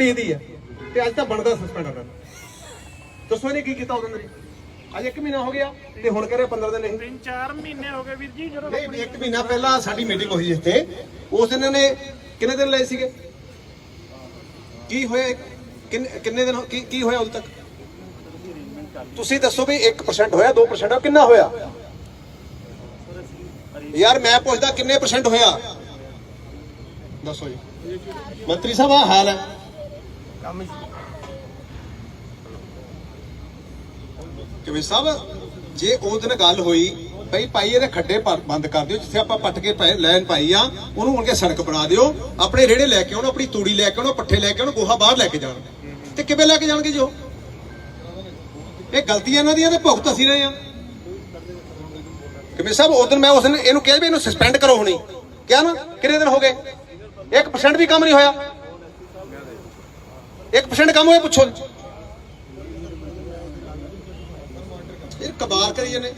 ਗਲਤੀ ਇਹਦੀ ਹੈ ਤੇ ਅੱਜ ਤਾਂ ਬਣਦਾ ਸਸਪੈਂਡ ਉਹਨਾਂ ਨੂੰ ਦੱਸੋ ਇਹਨੇ ਕੀ ਕੀਤਾ ਉਦੋਂ ਦੇ ਅੱਜ 1 ਮਹੀਨਾ ਹੋ ਗਿਆ ਤੇ ਹੁਣ ਕਹ ਰਿਹਾ 15 ਦਿਨ ਨਹੀਂ। ਤਿੰਨ ਚਾਰ ਮਹੀਨੇ ਹੋ ਗਏ ਵੀਰ ਜੀ ਜਦੋਂ ਨਹੀਂ ਇੱਕ ਮਹੀਨਾ ਪਹਿਲਾਂ ਸਾਡੀ ਮੀਟਿੰਗ ਹੋਈ ਇੱਥੇ। ਉਸ ਦਿਨ ਇਹਨਾਂ ਨੇ ਕਿੰਨੇ ਦਿਨ ਲਏ ਸੀਗੇ? ਕੀ ਹੋਇਆ ਕਿੰਨੇ ਦਿਨ ਕੀ ਕੀ ਹੋਇਆ ਉਦੋਂ ਤੱਕ? ਤੁਸੀਂ ਦੱਸੋ ਵੀ 1% ਹੋਇਆ 2% ਹੋਇਆ ਕਿੰਨਾ ਹੋਇਆ? ਯਾਰ ਮੈਂ ਪੁੱਛਦਾ ਕਿੰਨੇ ਪਰਸੈਂਟ ਹੋਇਆ? ਦੱਸੋ ਜੀ। ਮੰਤਰੀ ਸਾਹਿਬ ਆ ਹਾਲ ਹੈ। ਕਿਵੇਂ ਸਾਹਿਬ, ਜੇ ਉਹ ਦਿਨ ਗੱਲ ਹੋਈ ਭਈ ਭਾਈ ਇਹਦੇ ਖੱਡੇ ਬੰਦ ਕਰ ਦਿਓ, ਜਿੱਥੇ ਆਪਾਂ ਪੱਟ ਕੇ ਪੈ- ਪਾਈ ਆ, ਉਹਨੂੰ ਹੁਣ ਕੇ ਸੜਕ ਬਣਾ ਦਿਓ, ਆਪਣੇ ਰੇੜੇ ਲੈ ਕੇ ਆਉਣ, ਆਪਣੀ ਤੂੜੀ ਲੈ ਕੇ ਆਉਣ, ਪੱਠੇ ਲੈ ਕੇ ਆਉਣ, ਗੋਹਾ ਬਾਹਰ ਲੈ ਕੇ ਜਾਣ। ਤੇ ਕਿਵੇਂ ਲੈ ਕੇ ਜਾਣਗੇ ਜੋ ਇਹ ਗਲਤੀਆਂ ਇਹਨਾਂ ਦੀਆਂ ਤੇ ਭੁਗਤ ਅਸੀਂ ਰਹੇ ਆ ਕਿਵੇਂ ਸਾਹਿਬ ਉਸ ਦਿਨ ਮੈਂ ਉਸ ਦਿਨ ਇਹਨੂੰ ਕਿਹਾ ਵੀ ਇਹਨੂੰ ਸਸਪੈਂਡ ਕਰੋ ਹੁਣੀ। ਕਿਹਾ ਨਾ, ਕਿੰਨੇ ਦਿਨ ਹੋ ਗਏ? 1% ਵੀ ਕੰਮ ਨਹੀਂ ਹੋਇਆ। ਇੱਕ ਪਰਸੈਂਟ ਕੰਮ ਹੋਇਆ ਪੁੱਛੋ। ਇਹ ਕਬਾਰ ਕਰੀ ਜਾਂਦੇ।